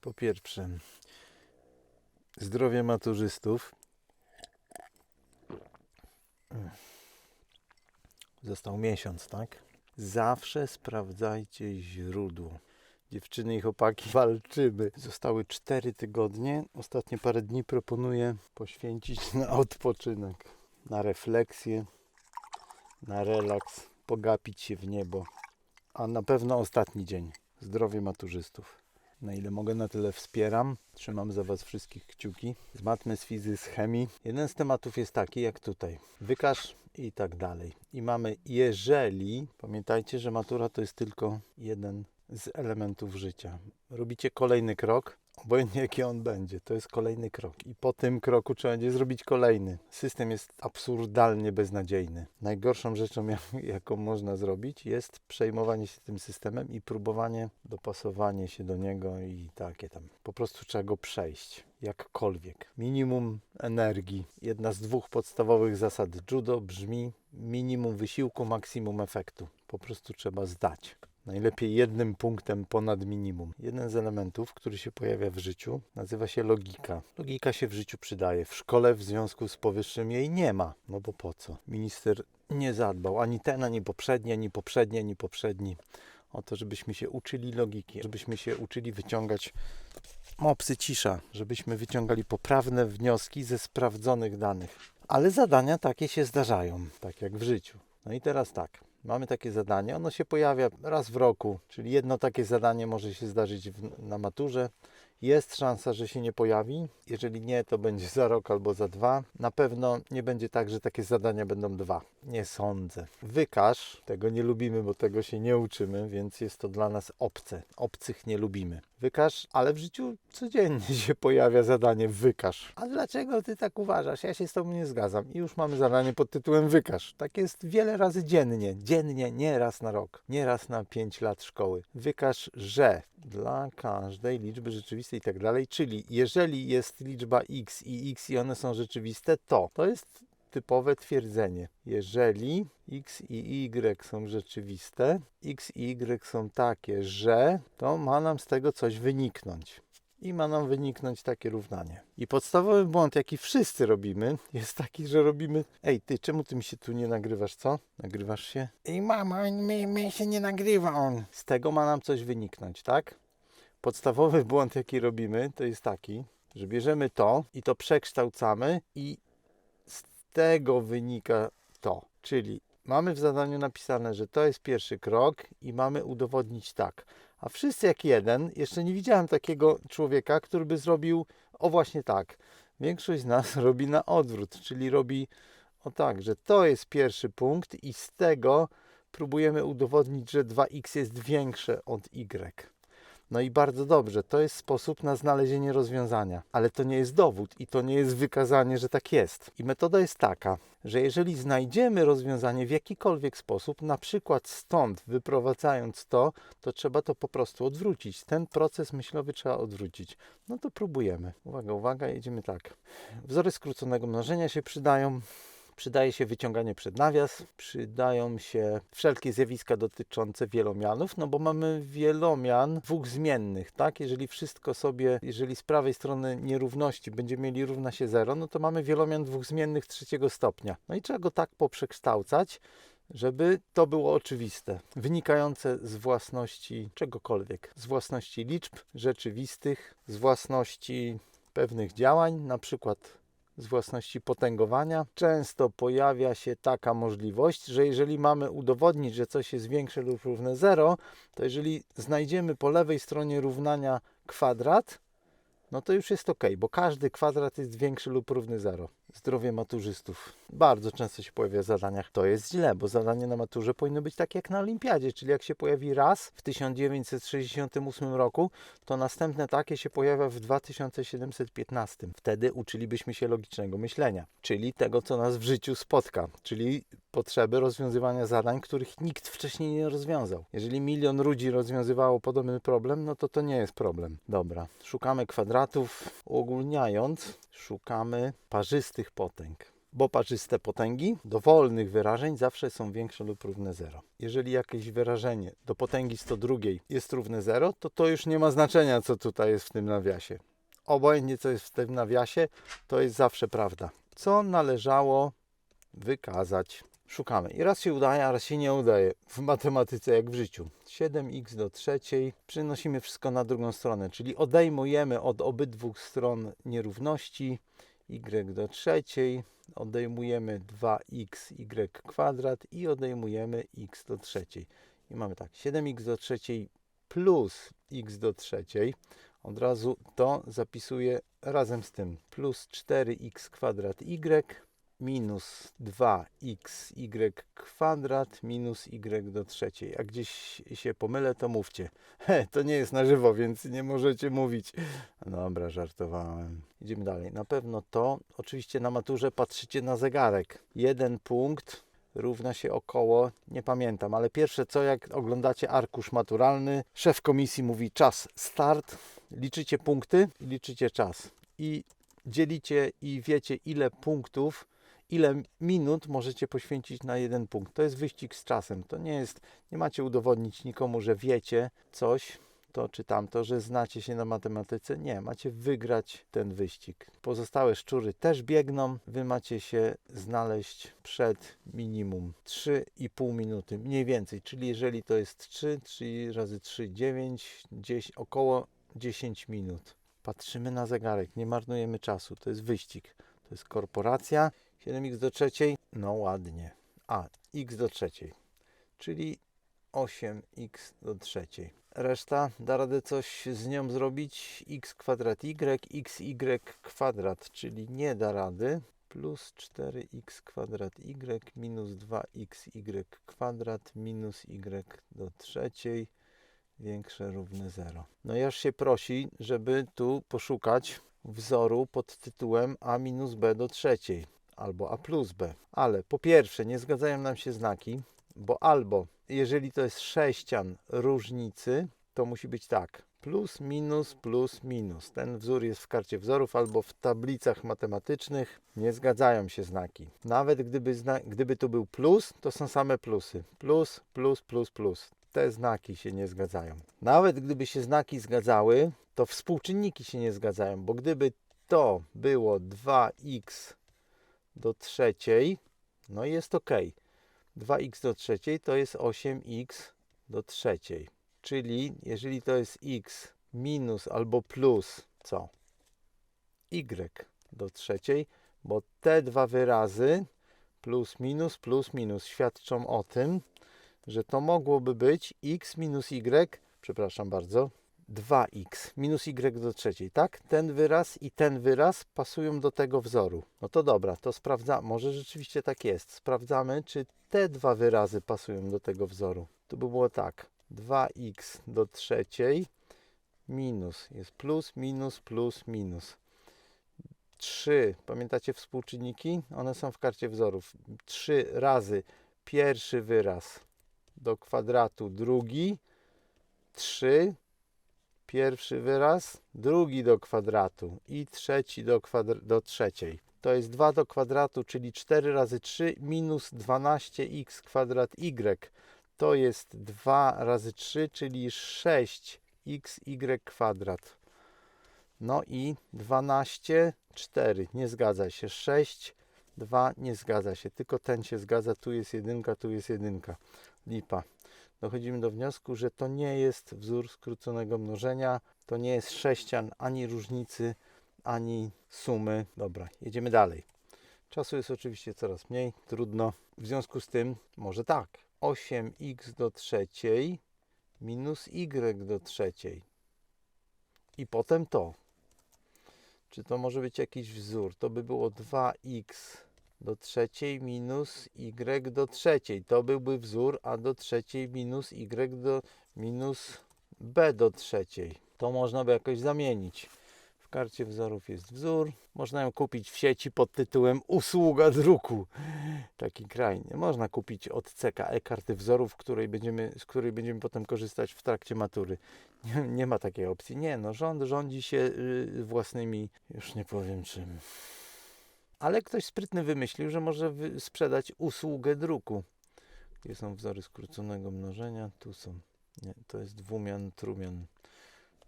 Po pierwsze, zdrowie maturzystów. Został miesiąc, tak? Zawsze sprawdzajcie źródło. Dziewczyny i chłopaki walczymy. Zostały 4 tygodnie. Ostatnie parę dni proponuję poświęcić na odpoczynek, na refleksję, na relaks, pogapić się w niebo. A na pewno ostatni dzień. Zdrowie maturzystów. Na ile mogę, na tyle wspieram. Trzymam za Was wszystkich kciuki. Z matmy, z fizy, z chemii. Jeden z tematów jest taki, jak tutaj. Wykaż i tak dalej. I mamy, jeżeli, pamiętajcie, że matura to jest tylko jeden z elementów życia. Robicie kolejny krok, obojętnie jaki on będzie, to jest kolejny krok. I po tym kroku trzeba będzie zrobić kolejny. System jest absurdalnie beznadziejny. Najgorszą rzeczą, jak- jaką można zrobić, jest przejmowanie się tym systemem i próbowanie dopasowanie się do niego i takie tam. Po prostu trzeba go przejść. Jakkolwiek. Minimum energii. Jedna z dwóch podstawowych zasad judo brzmi minimum wysiłku, maksimum efektu. Po prostu trzeba zdać. Najlepiej jednym punktem ponad minimum. Jeden z elementów, który się pojawia w życiu, nazywa się logika. Logika się w życiu przydaje. W szkole w związku z powyższym jej nie ma. No bo po co? Minister nie zadbał ani ten, ani poprzedni, ani poprzedni, ani poprzedni o to, żebyśmy się uczyli logiki, żebyśmy się uczyli wyciągać mopsy cisza, żebyśmy wyciągali poprawne wnioski ze sprawdzonych danych. Ale zadania takie się zdarzają, tak jak w życiu. No i teraz tak. Mamy takie zadanie, ono się pojawia raz w roku, czyli jedno takie zadanie może się zdarzyć w, na maturze. Jest szansa, że się nie pojawi. Jeżeli nie, to będzie za rok albo za dwa. Na pewno nie będzie tak, że takie zadania będą dwa. Nie sądzę. Wykaż, tego nie lubimy, bo tego się nie uczymy, więc jest to dla nas obce. Obcych nie lubimy. Wykaż, ale w życiu codziennie się pojawia zadanie wykaż. A dlaczego ty tak uważasz? Ja się z tobą nie zgadzam. I już mamy zadanie pod tytułem wykaż. Tak jest wiele razy dziennie. Dziennie, nie raz na rok. Nie raz na 5 lat szkoły. Wykaż, że dla każdej liczby rzeczywistej i tak dalej, czyli jeżeli jest liczba x i x i one są rzeczywiste, to to jest typowe twierdzenie. Jeżeli x i y są rzeczywiste, x i y są takie, że to ma nam z tego coś wyniknąć. I ma nam wyniknąć takie równanie. I podstawowy błąd, jaki wszyscy robimy, jest taki, że robimy. Ej, ty, czemu ty mi się tu nie nagrywasz, co? Nagrywasz się? Ej, mama, mnie, mnie się nie nagrywa on. Z tego ma nam coś wyniknąć, tak? Podstawowy błąd, jaki robimy, to jest taki, że bierzemy to i to przekształcamy, i tego wynika to. Czyli mamy w zadaniu napisane, że to jest pierwszy krok i mamy udowodnić tak. A wszyscy jak jeden, jeszcze nie widziałem takiego człowieka, który by zrobił o właśnie tak. Większość z nas robi na odwrót, czyli robi o tak, że to jest pierwszy punkt i z tego próbujemy udowodnić, że 2x jest większe od y. No i bardzo dobrze, to jest sposób na znalezienie rozwiązania, ale to nie jest dowód i to nie jest wykazanie, że tak jest. I metoda jest taka, że jeżeli znajdziemy rozwiązanie w jakikolwiek sposób, na przykład stąd wyprowadzając to, to trzeba to po prostu odwrócić. Ten proces myślowy trzeba odwrócić. No to próbujemy. Uwaga, uwaga, jedziemy tak. Wzory skróconego mnożenia się przydają. Przydaje się wyciąganie przed nawias, przydają się wszelkie zjawiska dotyczące wielomianów, no bo mamy wielomian dwóch zmiennych, tak? Jeżeli wszystko sobie, jeżeli z prawej strony nierówności będziemy mieli równa się 0, no to mamy wielomian dwóch zmiennych trzeciego stopnia. No i trzeba go tak poprzekształcać, żeby to było oczywiste, wynikające z własności czegokolwiek, z własności liczb rzeczywistych, z własności pewnych działań, na przykład z własności potęgowania. Często pojawia się taka możliwość, że jeżeli mamy udowodnić, że coś jest większe lub równe 0, to jeżeli znajdziemy po lewej stronie równania kwadrat, no to już jest ok, bo każdy kwadrat jest większy lub równy 0. Zdrowie maturzystów. Bardzo często się pojawia w zadaniach. To jest źle, bo zadanie na maturze powinno być tak jak na olimpiadzie, czyli jak się pojawi raz w 1968 roku, to następne takie się pojawia w 2715. Wtedy uczylibyśmy się logicznego myślenia, czyli tego, co nas w życiu spotka, czyli potrzeby rozwiązywania zadań, których nikt wcześniej nie rozwiązał. Jeżeli milion ludzi rozwiązywało podobny problem, no to to nie jest problem. Dobra, szukamy kwadratów. Uogólniając, szukamy parzystych potęg. bo parzyste potęgi dowolnych wyrażeń zawsze są większe lub równe 0. Jeżeli jakieś wyrażenie do potęgi 102 jest równe 0, to to już nie ma znaczenia, co tutaj jest w tym nawiasie. Obojętnie, co jest w tym nawiasie, to jest zawsze prawda. Co należało wykazać? Szukamy. I raz się udaje, a raz się nie udaje. W matematyce jak w życiu. 7x do trzeciej. Przynosimy wszystko na drugą stronę, czyli odejmujemy od obydwu stron nierówności y do trzeciej, odejmujemy 2xy kwadrat i odejmujemy x do trzeciej. I mamy tak, 7x do trzeciej plus x do trzeciej. Od razu to zapisuję razem z tym. Plus 4x kwadrat y minus 2xy kwadrat minus y do trzeciej. Jak gdzieś się pomylę, to mówcie. He, to nie jest na żywo, więc nie możecie mówić. Dobra, żartowałem. Idziemy dalej. Na pewno to, oczywiście na maturze patrzycie na zegarek. Jeden punkt równa się około, nie pamiętam, ale pierwsze co, jak oglądacie arkusz maturalny, szef komisji mówi czas, start, liczycie punkty liczycie czas. I dzielicie i wiecie ile punktów ile minut możecie poświęcić na jeden punkt. To jest wyścig z czasem. To nie jest, nie macie udowodnić nikomu, że wiecie coś, to czy tamto, że znacie się na matematyce. Nie, macie wygrać ten wyścig. Pozostałe szczury też biegną. Wy macie się znaleźć przed minimum 3,5 minuty, mniej więcej. Czyli jeżeli to jest 3, 3 razy 3, 9, 10, około 10 minut. Patrzymy na zegarek, nie marnujemy czasu. To jest wyścig. To jest korporacja 7x do trzeciej, no ładnie. A, x do trzeciej, czyli 8x do trzeciej. Reszta da radę coś z nią zrobić. x kwadrat y, xy kwadrat, czyli nie da rady. Plus 4x kwadrat y minus 2xy kwadrat minus y do trzeciej większe równe 0. No i aż się prosi, żeby tu poszukać wzoru pod tytułem a minus b do trzeciej albo a plus b. Ale po pierwsze nie zgadzają nam się znaki, bo albo jeżeli to jest sześcian różnicy, to musi być tak. Plus, minus, plus, minus. Ten wzór jest w karcie wzorów albo w tablicach matematycznych. Nie zgadzają się znaki. Nawet gdyby, zna gdyby tu był plus, to są same plusy. Plus, plus, plus, plus. Te znaki się nie zgadzają. Nawet gdyby się znaki zgadzały, to współczynniki się nie zgadzają, bo gdyby to było 2x do trzeciej, no i jest ok. 2x do trzeciej to jest 8x do trzeciej. Czyli jeżeli to jest x minus albo plus, co? y do trzeciej, bo te dwa wyrazy plus minus plus minus świadczą o tym, że to mogłoby być x minus y, przepraszam bardzo, 2x minus y do trzeciej, tak? Ten wyraz i ten wyraz pasują do tego wzoru. No to dobra, to sprawdzamy. Może rzeczywiście tak jest. Sprawdzamy, czy te dwa wyrazy pasują do tego wzoru. Tu by było tak. 2x do trzeciej minus jest plus, minus, plus, minus. 3, pamiętacie współczynniki? One są w karcie wzorów. 3 razy pierwszy wyraz do kwadratu, drugi, 3 pierwszy wyraz, drugi do kwadratu i trzeci do, kwadr do trzeciej. To jest 2 do kwadratu, czyli 4 razy 3 minus 12x kwadrat y. To jest 2 razy 3, czyli 6xy kwadrat. No i 12, 4, nie zgadza się. 6, 2, nie zgadza się. Tylko ten się zgadza, tu jest jedynka, tu jest jedynka. Lipa dochodzimy do wniosku, że to nie jest wzór skróconego mnożenia, to nie jest sześcian ani różnicy, ani sumy. Dobra, jedziemy dalej. Czasu jest oczywiście coraz mniej, trudno. W związku z tym, może tak, 8x do trzeciej minus y do trzeciej. I potem to. Czy to może być jakiś wzór? To by było 2x do trzeciej minus y do trzeciej. To byłby wzór, a do trzeciej minus y do minus b do trzeciej. To można by jakoś zamienić. W karcie wzorów jest wzór. Można ją kupić w sieci pod tytułem usługa druku. Taki krajny. Można kupić od CKE karty wzorów, której będziemy, z której będziemy potem korzystać w trakcie matury. Nie, nie ma takiej opcji. Nie, no rząd rządzi się y, własnymi, już nie powiem czym Ale ktoś sprytny wymyślił, że może sprzedać usługę druku. Gdzie są wzory skróconego mnożenia? Tu są. Nie, to jest dwumian, trumian.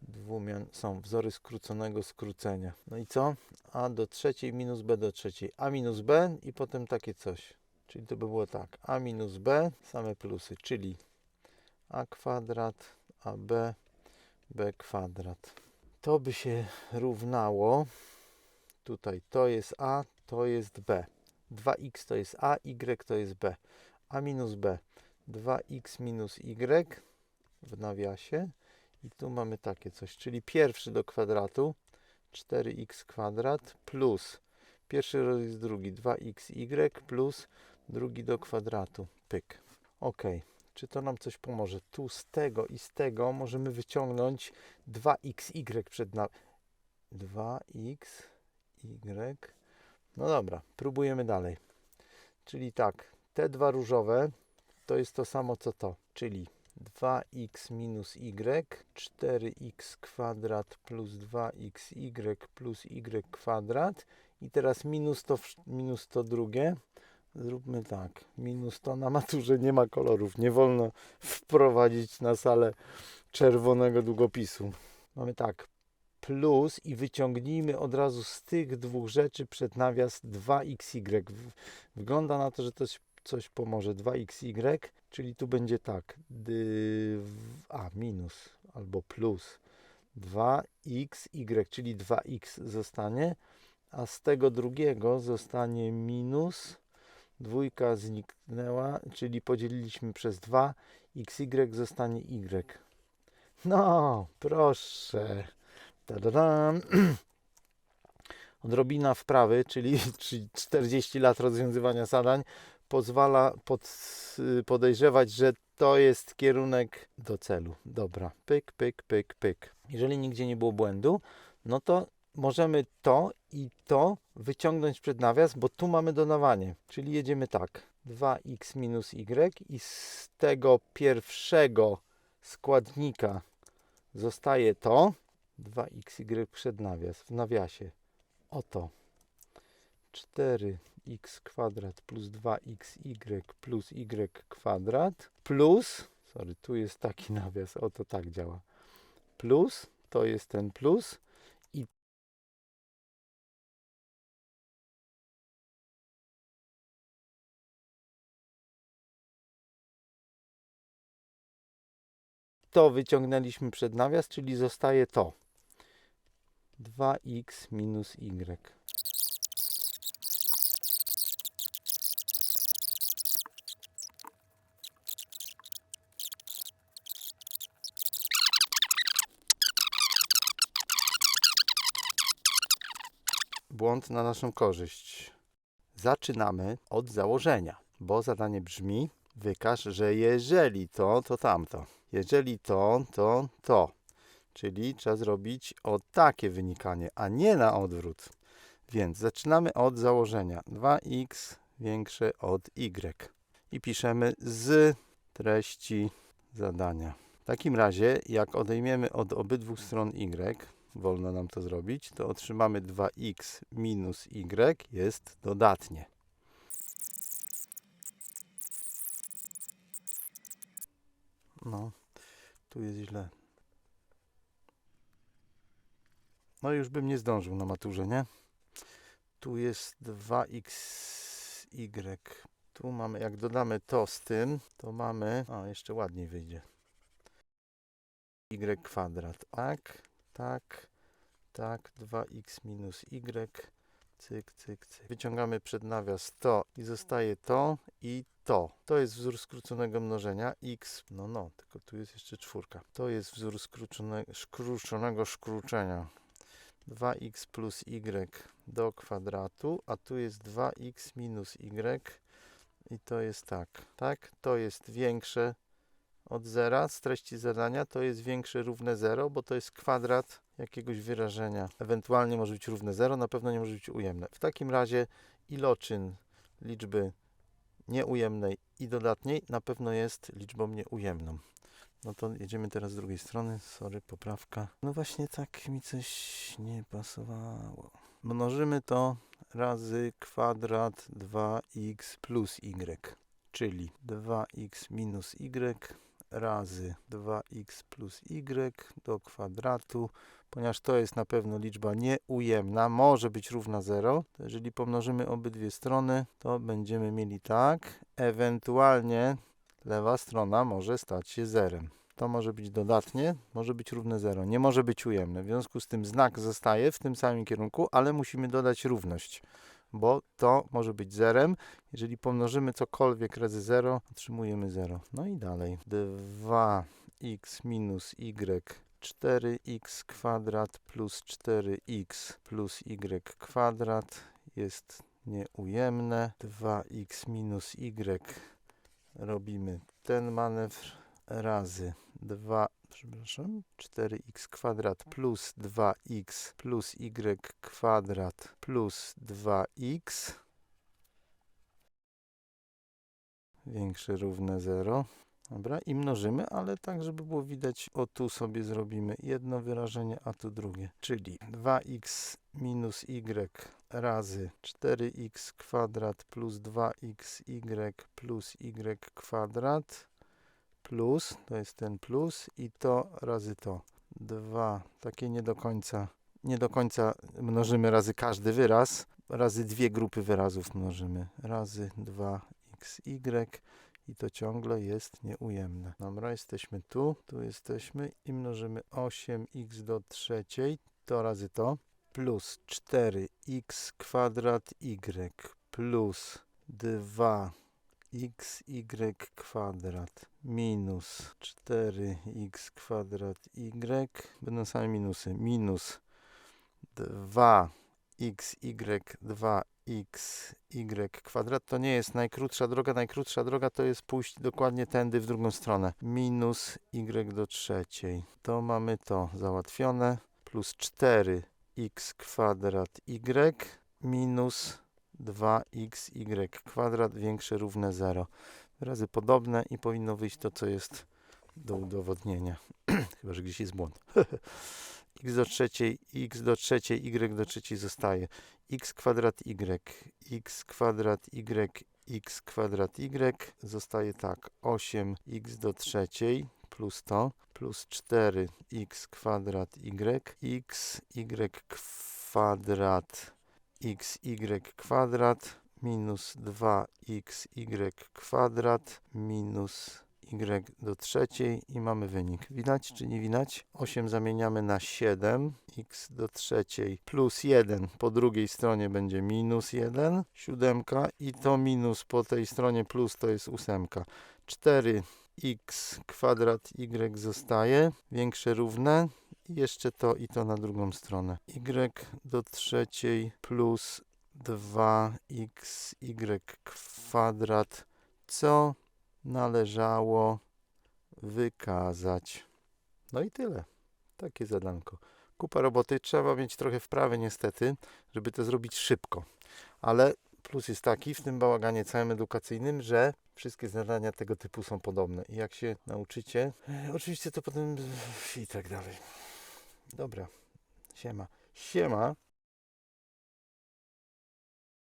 Dwumian. Są wzory skróconego skrócenia. No i co? A do trzeciej minus B do trzeciej. A minus B i potem takie coś. Czyli to by było tak. A minus B, same plusy, czyli A kwadrat, AB, B kwadrat. To by się równało. Tutaj to jest A, to jest B. 2x to jest A, y to jest B. A minus B. 2x minus y w nawiasie. I tu mamy takie coś, czyli pierwszy do kwadratu 4x kwadrat plus pierwszy rodzaj drugi 2xy plus drugi do kwadratu. Pyk. Ok. Czy to nam coś pomoże? Tu z tego i z tego możemy wyciągnąć 2xy przed nami. 2x Y. No dobra, próbujemy dalej. Czyli tak, te dwa różowe to jest to samo co to, czyli 2x minus y, 4x kwadrat plus 2xy plus y kwadrat i teraz minus to, minus to drugie. Zróbmy tak, minus to na maturze nie ma kolorów, nie wolno wprowadzić na salę czerwonego długopisu. Mamy tak, plus i wyciągnijmy od razu z tych dwóch rzeczy przed nawias 2xy. W- Wygląda na to, że to coś- pomoże. 2xy, czyli tu będzie tak, a minus albo plus 2xy, czyli 2x zostanie, a z tego drugiego zostanie minus, dwójka zniknęła, czyli podzieliliśmy przez 2, xy zostanie y. No, proszę. Odrobina wprawy, czyli czyli 40 lat rozwiązywania zadań, pozwala pod, podejrzewać, że to jest kierunek do celu. Dobra, pyk, pyk, pyk, pyk. Jeżeli nigdzie nie było błędu, no to możemy to i to wyciągnąć przed nawias, bo tu mamy dodawanie. Czyli jedziemy tak. 2x minus y i z tego pierwszego składnika zostaje to 2xy przed nawias, w nawiasie. Oto. 4x kwadrat plus 2xy plus y kwadrat plus, sorry, tu jest taki nawias, oto tak działa, plus, to jest ten plus i to wyciągnęliśmy przed nawias, czyli zostaje to 2x minus y. Błąd na naszą korzyść. Zaczynamy od założenia, bo zadanie brzmi: wykaż, że jeżeli to, to tamto. Jeżeli to, to to. Czyli trzeba zrobić o takie wynikanie, a nie na odwrót. Więc zaczynamy od założenia 2x większe od y i piszemy z treści zadania. W takim razie, jak odejmiemy od obydwu stron y, wolno nam to zrobić, to otrzymamy 2x minus y jest dodatnie. No, tu jest źle. No już bym nie zdążył na maturze, nie? Tu jest 2xy. Tu mamy, jak dodamy to z tym, to mamy, a jeszcze ładniej wyjdzie. y kwadrat. Tak, tak, tak, 2x minus y. Cyk, cyk, cyk. Wyciągamy przed nawias to i zostaje to i to. To jest wzór skróconego mnożenia x. No, no, tylko tu jest jeszcze czwórka. To jest wzór skróconego, skróconego skrócenia. 2x plus y do kwadratu, a tu jest 2x minus y i to jest tak, tak? To jest większe od zera z treści zadania, to jest większe równe 0, bo to jest kwadrat jakiegoś wyrażenia. Ewentualnie może być równe 0, na pewno nie może być ujemne. W takim razie iloczyn liczby nieujemnej i dodatniej na pewno jest liczbą nieujemną. No to jedziemy teraz z drugiej strony. Sorry, poprawka. No właśnie tak mi coś nie pasowało. Mnożymy to razy kwadrat 2x plus y, czyli 2x minus y razy 2x plus y do kwadratu. Ponieważ to jest na pewno liczba nieujemna, może być równa 0, to jeżeli pomnożymy obydwie strony, to będziemy mieli tak. Ewentualnie lewa strona może stać się zerem. To może być dodatnie, może być równe 0. Nie może być ujemne. W związku z tym znak zostaje w tym samym kierunku, ale musimy dodać równość, bo to może być zerem. Jeżeli pomnożymy cokolwiek razy 0, otrzymujemy 0. No i dalej. 2x minus y 4x kwadrat plus 4x plus y kwadrat jest nieujemne. 2x minus y robimy. Ten manewr razy 2, przepraszam, 4x kwadrat plus 2x plus y kwadrat plus 2x większe równe 0. Dobra, i mnożymy, ale tak, żeby było widać, o tu sobie zrobimy jedno wyrażenie, a tu drugie, czyli 2x minus y razy 4x kwadrat plus 2xy plus y kwadrat plus, to jest ten plus i to razy to. 2, takie nie do końca, nie do końca mnożymy razy każdy wyraz, razy dwie grupy wyrazów mnożymy, razy 2xy i to ciągle jest nieujemne. Dobra, jesteśmy tu, tu jesteśmy i mnożymy 8x do trzeciej, to razy to, plus 4x kwadrat y plus 2 xy kwadrat minus 4x kwadrat y będą same minusy. Minus 2xy 2xy kwadrat. To nie jest najkrótsza droga. Najkrótsza droga to jest pójść dokładnie tędy w drugą stronę. Minus y do trzeciej. To mamy to załatwione. Plus 4x kwadrat y minus 2xy kwadrat większe równe 0. Wyrazy podobne i powinno wyjść to, co jest do udowodnienia. Chyba, że gdzieś jest błąd. x do trzeciej, x do trzeciej, y do trzeciej zostaje. x kwadrat y, x kwadrat y, x kwadrat y zostaje tak. 8x do trzeciej plus to, plus 4x kwadrat y, x, y kwadrat xy kwadrat minus 2xy kwadrat minus y do trzeciej i mamy wynik. Widać czy nie widać? 8 zamieniamy na 7, x do trzeciej plus 1 po drugiej stronie będzie minus 1, siódemka i to minus po tej stronie plus to jest ósemka. 4 x kwadrat y zostaje, większe równe i jeszcze to i to na drugą stronę. y do trzeciej plus 2xy kwadrat, co należało wykazać. No i tyle. Takie zadanko. Kupa roboty. Trzeba mieć trochę wprawy niestety, żeby to zrobić szybko. Ale plus jest taki w tym bałaganie całym edukacyjnym, że wszystkie zadania tego typu są podobne. I jak się nauczycie, oczywiście to potem i tak dalej. Dobra. Siema. Siema.